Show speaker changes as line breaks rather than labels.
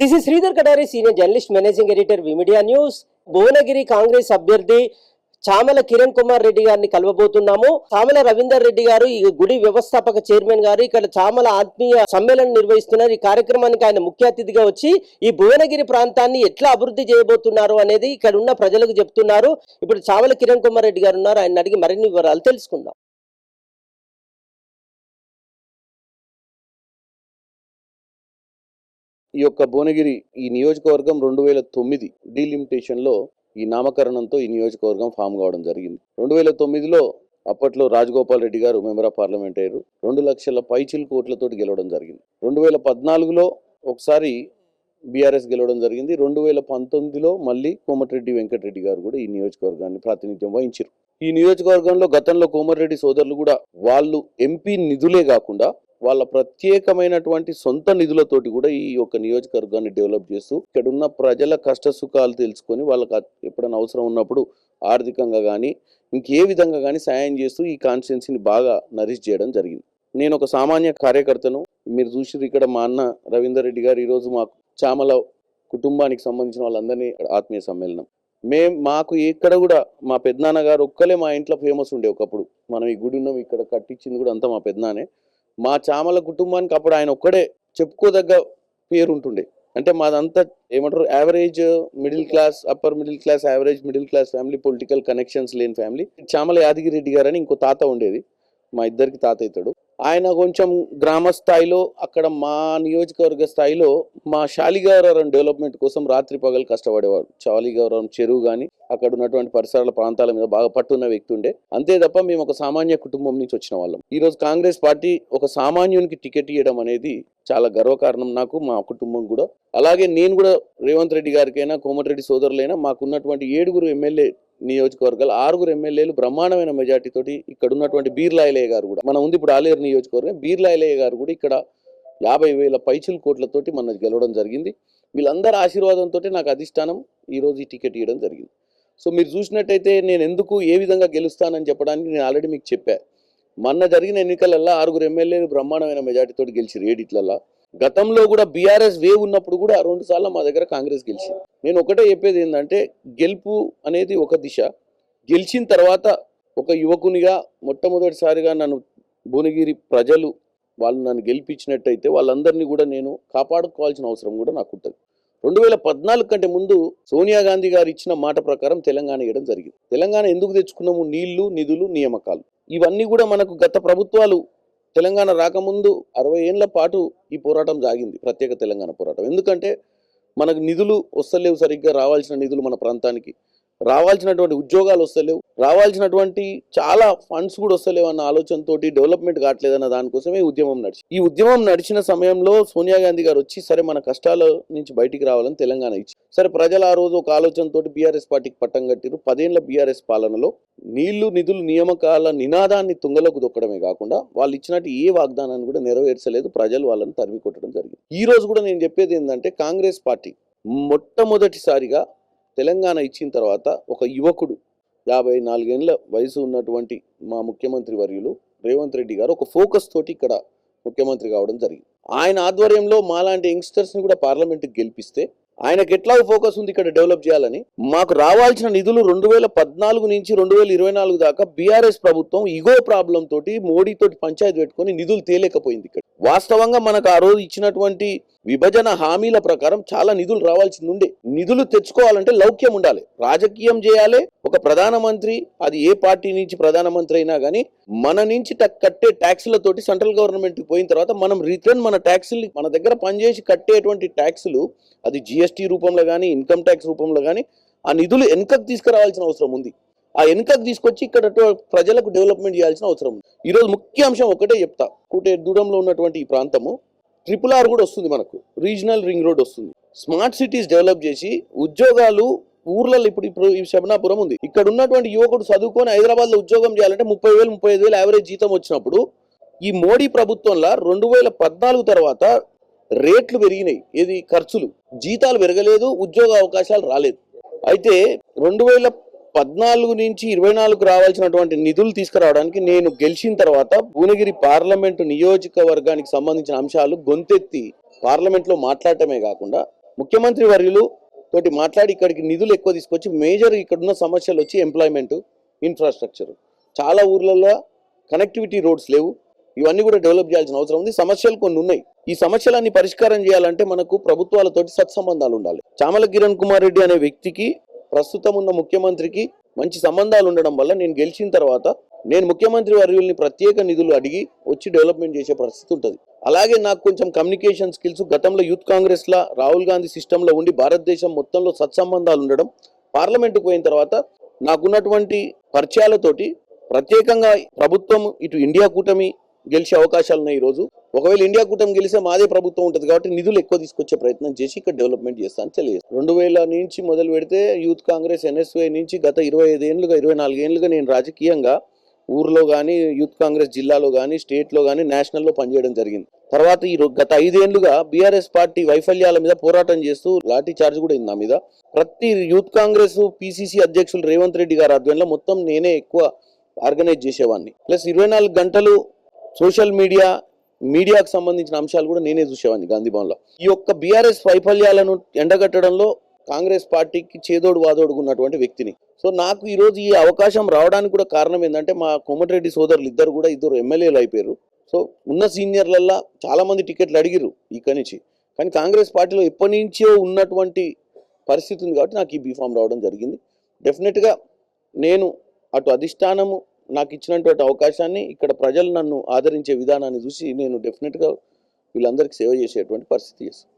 This is Sridhar Katari senior journalist managing editor V media news Bhuvanagiri Congress అభ్యర్థి చామల కిరణ్ కుమార్ రెడ్డి గారిని కలవబోతున్నాము. చామల రవీందర్ రెడ్డి గారు ఈ గుడి వ్యవస్థాపక చైర్మన్ గారు. ఇక్కడ చామల ఆత్మీయ సమ్మేళనం నిర్వహిస్తున్నారు. ఈ కార్యక్రమానికి ఆయన ముఖ్య అతిథిగా వచ్చి ఈ భువనగిరి ప్రాంతాన్ని ఎట్లా అభివృద్ధి చేయబోతున్నారు అనేది ఇక్కడ ఉన్న ప్రజలకు చెప్తున్నారు. ఇప్పుడు చామల కిరణ్ కుమార్ రెడ్డి గారు ఉన్నారు. ఆయన అడిగి మరిన్ని వివరాలు తెలుసుకుందాం.
ఈ యొక్క భువనగిరి ఈ నియోజకవర్గం రెండు వేల తొమ్మిది డీలిమిటేషన్లో ఈ నామకరణంతో ఈ నియోజకవర్గం ఫామ్ కావడం జరిగింది. రెండు వేల తొమ్మిదిలో అప్పట్లో రాజగోపాల్ రెడ్డి గారు మెంబర్ ఆఫ్ పార్లమెంట్ అయ్యారు. రెండు లక్షల పైచిల్ కోట్లతోటి గెలవడం జరిగింది. రెండు వేల పద్నాలుగులో ఒకసారి బీఆర్ఎస్ గెలవడం జరిగింది. రెండు వేల పంతొమ్మిదిలో మళ్ళీ కోమటిరెడ్డి వెంకటరెడ్డి గారు కూడా ఈ నియోజకవర్గాన్ని ప్రాతినిధ్యం వహించారు ఈ నియోజకవర్గంలో గతంలో కోమటిరెడ్డి సోదరులు కూడా వాళ్ళు ఎంపీ నిధులే కాకుండా వాళ్ళ ప్రత్యేకమైనటువంటి సొంత నిధులతోటి కూడా ఈ యొక్క నియోజకవర్గాన్ని డెవలప్ చేస్తూ ఇక్కడ ఉన్న ప్రజల కష్ట సుఖాలు తెలుసుకొని వాళ్ళకి ఎప్పుడైనా అవసరం ఉన్నప్పుడు ఆర్థికంగా కానీ ఇంకే విధంగా కానీ సాయం చేస్తూ ఈ కాన్స్టిట్యున్సీని బాగా నరిష్ చేయడం జరిగింది. నేను ఒక సామాన్య కార్యకర్తను మీరు చూసి ఇక్కడ మా అన్న రవీందర్ రెడ్డి గారు ఈరోజు మాకు చామల కుటుంబానికి సంబంధించిన వాళ్ళందరినీ ఆత్మీయ సమ్మేళనం. మేం మాకు ఎక్కడ కూడా మా పెద్దనాన్న గారు ఒక్కలే మా ఇంట్లో ఫేమస్ ఉండే ఒకప్పుడు. మనం ఈ గుడి ఉన్నాం ఇక్కడ కట్టించింది కూడా అంతా మా పెద్దనానే మా చామల కుటుంబానికి అప్పుడు ఆయన ఒక్కడే చెప్పుకోదగ్గ పేరు ఉంటుండే అంటే మాదంతా ఏమంటారు average middle class upper middle class average middle class family political connections లేని ఫ్యామిలీ చామల యాదగిరి రెడ్డి గారు అని ఇంకో తాత ఉండేది. మా ఇద్దరికి తాత అవుతాడు ఆయన కొంచెం గ్రామ స్థాయిలో అక్కడ మా నియోజకవర్గ స్థాయిలో మా శాలిగౌరవం డెవలప్మెంట్ కోసం రాత్రి పగలు కష్టపడేవాడు. శాలిగౌరవం చెరువు కానీ అక్కడ ఉన్నటువంటి పరిసరాల ప్రాంతాల మీద బాగా పట్టున్న వ్యక్తి ఉండే. అంతే తప్ప మేము ఒక సామాన్య కుటుంబం నుంచి వచ్చిన వాళ్ళం. ఈరోజు కాంగ్రెస్ పార్టీ ఒక సామాన్యునికి టికెట్ ఇవ్వడం అనేది చాలా గర్వకారణం నాకు మా కుటుంబం కూడా. అలాగే నేను కూడా రేవంత్ రెడ్డి గారికైనా కోమటిరెడ్డి సోదరులైనా మాకున్నటువంటి ఏడుగురు ఎమ్మెల్యే నియోజకవర్గాలు ఆరుగురు ఎమ్మెల్యేలు బ్రహ్మాండమైన మెజార్టీ తోటి ఇక్కడ ఉన్నటువంటి బీర్లాయలయ్య గారు కూడా. మన ఉంది ఇప్పుడు ఆలేరు నియోజకవర్గం. బీర్లాయలయ్య గారు కూడా ఇక్కడ యాభై వేల పైచుల కోట్లతోటి మన గెలవడం జరిగింది. వీళ్ళందరి ఆశీర్వాదంతో నాకు అధిష్టానం ఈరోజు ఈ టికెట్ ఇవ్వడం జరిగింది. సో మీరు చూసినట్టయితే నేను ఎందుకు ఏ విధంగా గెలుస్తానని చెప్పడానికి నేను ఆల్రెడీ మీకు చెప్పా. మొన్న జరిగిన ఎన్నికలల్లో ఆరుగురు ఎమ్మెల్యేలు బ్రహ్మాండమైన మెజార్టీతో గెలిచి ఏడిట్లల్లో గతంలో కూడా బీఆర్ఎస్ వేవ్ ఉన్నప్పుడు కూడా రెండు సార్లు మా దగ్గర కాంగ్రెస్ గెలిచింది. నేను ఒకటే చెప్పేది ఏంటంటే గెలుపు అనేది ఒక దిశ. గెలిచిన తర్వాత ఒక యువకునిగా మొట్టమొదటిసారిగా నన్ను భువనగిరి ప్రజలు వాళ్ళు నన్ను గెలిపించినట్టయితే వాళ్ళందరినీ కూడా నేను కాపాడుకోవాల్సిన అవసరం కూడా నాకు ఉంటుంది. రెండు వేల పద్నాలుగు కంటే ముందు సోనియా గాంధీ గారు ఇచ్చిన మాట ప్రకారం తెలంగాణ ఇవ్వడం జరిగింది. తెలంగాణ ఎందుకు తెచ్చుకున్నాము? నీళ్ళు నిధులు నియామకాలు. ఇవన్నీ కూడా మనకు గత ప్రభుత్వాలు తెలంగాణ రాకముందు అరవై ఏళ్ళ పాటు ఈ పోరాటం సాగింది ప్రత్యేక తెలంగాణ పోరాటం. ఎందుకంటే మనకు నిధులు వస్తలేవు సరిగ్గా రావాల్సిన నిధులు మన ప్రాంతానికి. రావాల్సినటువంటి ఉద్యోగాలు వస్తలేవు. రావాల్సినటువంటి చాలా ఫండ్స్ కూడా వస్తలేవు అన్న ఆలోచనతోటి డెవలప్మెంట్ కావట్లేదన్న దానికోసమే ఈ ఉద్యమం నడిచి ఈ ఉద్యమం నడిచిన సమయంలో సోనియా గాంధీ గారు వచ్చి సరే మన కష్టాల నుంచి బయటికి రావాలని తెలంగాణ ఇచ్చి సరే ప్రజలు ఆ రోజు ఒక ఆలోచనతోటి బీఆర్ఎస్ పార్టీకి పట్టం కట్టిరు పదేళ్ళ బీఆర్ఎస్ పాలనలో నీళ్ళు నిధులు నియామకాల నినాదాన్ని తుంగలోకి దొక్కడమే కాకుండా వాళ్ళు ఇచ్చినట్టు ఏ వాగ్దానాన్ని కూడా నెరవేర్చలేదు. ప్రజలు వాళ్ళని తరిమి కొట్టడం జరిగింది. ఈ రోజు కూడా నేను చెప్పేది ఏంటంటే కాంగ్రెస్ పార్టీ మొట్టమొదటిసారిగా తెలంగాణ ఇచ్చిన తర్వాత ఒక యువకుడు యాభై నాలుగేళ్ళ వయసు ఉన్నటువంటి మా ముఖ్యమంత్రి వర్యులు రేవంత్ రెడ్డి గారు ఒక ఫోకస్ తోటి ఇక్కడ ముఖ్యమంత్రి కావడం జరిగింది. ఆయన ఆధ్వర్యంలో మాలాంటి యంగ్స్టర్స్ని కూడా పార్లమెంట్కి గెలిపిస్తే ఆయనకు ఎట్లా ఫోకస్ ఉంది ఇక్కడ డెవలప్ చేయాలని. మాకు రావాల్సిన నిధులు రెండు వేల పద్నాలుగు నుంచి రెండు వేల ఇరవై నాలుగు దాకా బీఆర్ఎస్ ప్రభుత్వం ఇగో ప్రాబ్లం తోటి మోడీ తోటి పంచాయతీ పెట్టుకొని నిధులు తేలేకపోయింది ఇక్కడ. వాస్తవంగా మనకు ఆ రోజు ఇచ్చినటువంటి విభజన హామీల ప్రకారం చాలా నిధులు రావాల్సింది ఉండే. నిధులు తెచ్చుకోవాలంటే లౌక్యం ఉండాలి. రాజకీయం చేయాలి. ఒక ప్రధానమంత్రి అది ఏ పార్టీ నుంచి ప్రధానమంత్రి అయినా కానీ మన నుంచి కట్టే ట్యాక్సులతోటి సెంట్రల్ గవర్నమెంట్ పోయిన తర్వాత మనం రిటర్న్ మన ట్యాక్సులు మన దగ్గర పనిచేసి కట్టేటువంటి ట్యాక్సులు అది జిఎస్టీ రూపంలో కానీ ఇన్కమ్ ట్యాక్స్ రూపంలో కానీ ఆ నిధులు వెనుకకు తీసుకురావాల్సిన అవసరం ఉంది. ఆ వెనుకకు తీసుకొచ్చి ఇక్కడ ప్రజలకు డెవలప్మెంట్ చేయాల్సిన అవసరం ఉంది. ఈరోజు ముఖ్య అంశం ఒకటే చెప్తా. కూటే దూరంలో ఉన్నటువంటి ఈ ప్రాంతము ట్రిపుల్ ఆర్ కూడా వస్తుంది మనకు. రీజనల్ రింగ్ రోడ్ వస్తుంది. స్మార్ట్ సిటీస్ డెవలప్ చేసి ఉద్యోగాలు ఊర్లలో ఇప్పుడు ఇప్పుడు ఈ శబనాపురం ఉంది. ఇక్కడ ఉన్నటువంటి యువకుడు చదువుకొని హైదరాబాద్లో ఉద్యోగం చేయాలంటే ముప్పై వేలు ముప్పై ఐదు వేలు యావరేజ్ జీతం వచ్చినప్పుడు ఈ మోడీ ప్రభుత్వంలో రెండు వేల పద్నాలుగు తర్వాత రేట్లు పెరిగినాయి. ఏది? ఖర్చులు. జీతాలు పెరగలేదు ఉద్యోగ అవకాశాలు రాలేదు. అయితే రెండు వేల పద్నాలుగు నుంచి ఇరవై నాలుగు రావాల్సినటువంటి నిధులు తీసుకురావడానికి నేను గెలిచిన తర్వాత భువనగిరి పార్లమెంటు నియోజకవర్గానికి సంబంధించిన అంశాలు గొంతెత్తి పార్లమెంట్లో మాట్లాడటమే కాకుండా ముఖ్యమంత్రి వర్యులు తోటి మాట్లాడి ఇక్కడికి నిధులు ఎక్కువ తీసుకొచ్చి మేజర్ ఇక్కడున్న సమస్యలు వచ్చి ఎంప్లాయ్మెంట్ ఇన్ఫ్రాస్ట్రక్చర్ చాలా ఊర్లలో కనెక్టివిటీ రోడ్స్ లేవు. ఇవన్నీ కూడా డెవలప్ చేయాల్సిన అవసరం ఉంది. సమస్యలు కొన్ని ఉన్నాయి. ఈ సమస్యలన్నీ పరిష్కారం చేయాలంటే మనకు ప్రభుత్వాలతోటి సత్సంబంధాలు ఉండాలి. చామల కిరణ్ కుమార్ రెడ్డి అనే వ్యక్తికి ప్రస్తుతం ఉన్న ముఖ్యమంత్రికి మంచి సంబంధాలు ఉండడం వల్ల నేను గెలిచిన తర్వాత నేను ముఖ్యమంత్రి వర్యుల్ని ప్రత్యేక నిధులు అడిగి వచ్చి డెవలప్మెంట్ చేసే పరిస్థితి ఉంటుంది. అలాగే నాకు కొంచెం కమ్యూనికేషన్ స్కిల్స్ గతంలో యూత్ కాంగ్రెస్ లా రాహుల్ గాంధీ సిస్టంలో ఉండి భారతదేశం మొత్తంలో సత్సంబంధాలు ఉండడం పార్లమెంటుకు పోయిన తర్వాత నాకున్నటువంటి పరిచయాలతోటి ప్రత్యేకంగా ప్రభుత్వం ఇటు ఇండియా కూటమి గెలిచే అవకాశాలు ఉన్నాయి ఈ రోజు ఒకవేళ ఇండియా కూటమి గెలిస్తే మాదే ప్రభుత్వం ఉంటుంది కాబట్టి నిధులు ఎక్కువ తీసుకొచ్చే ప్రయత్నం చేసి ఇక్కడ డెవలప్మెంట్ చేస్తాను తెలియదు రెండు వేల నుంచి మొదలు పెడితే యూత్ కాంగ్రెస్ ఎన్ఎస్వై నుంచి గత ఇరవై ఐదు ఏళ్ళుగా ఇరవై నాలుగు ఏళ్ళుగా నేను రాజకీయంగా ఊర్లో కానీ యూత్ కాంగ్రెస్ జిల్లాలో కానీ స్టేట్లో కానీ నేషనల్లో పనిచేయడం జరిగింది. తర్వాత ఈ గత ఐదేళ్ళుగా బీఆర్ఎస్ పార్టీ వైఫల్యాల మీద పోరాటం చేస్తూ లాఠీ చార్జ్ కూడా అయింది నా మీద. ప్రతి యూత్ కాంగ్రెస్ పిసిసి అధ్యక్షులు రేవంత్ రెడ్డి గారి ఆధ్వర్యంలో మొత్తం నేనే ఎక్కువ ఆర్గనైజ్ చేసేవాడిని ప్లస్ ఇరవై నాలుగు గంటలు సోషల్ మీడియా మీడియాకు సంబంధించిన అంశాలు కూడా నేనే చూసేవాడిని గాంధీభవన్లో ఈ యొక్క బీఆర్ఎస్ వైఫల్యాలను ఎండగట్టడంలో కాంగ్రెస్ పార్టీకి చేదోడు వాదోడు ఉన్నటువంటి వ్యక్తిని. సో నాకు ఈరోజు ఈ అవకాశం రావడానికి కూడా కారణం ఏంటంటే మా కోమటిరెడ్డి సోదరులు ఇద్దరు కూడా ఇద్దరు ఎమ్మెల్యేలు అయిపోయారు. సో ఉన్న సీనియర్లల్లా చాలామంది టికెట్లు అడిగిరు ఇక్కడి నుంచి. కానీ కాంగ్రెస్ పార్టీలో ఎప్పటి నుంచో ఉన్నటువంటి పరిస్థితి ఉంది కాబట్టి నాకు ఈ బీఫామ్ రావడం జరిగింది. డెఫినెట్గా నేను అటు అధిష్టానము నాకు ఇచ్చినటువంటి అవకాశాన్ని ఇక్కడ ప్రజలు నన్ను ఆదరించే విధానాన్ని చూసి నేను డెఫినెట్గా వీళ్ళందరికీ సేవ చేసేటువంటి పరిస్థితి చేస్తాను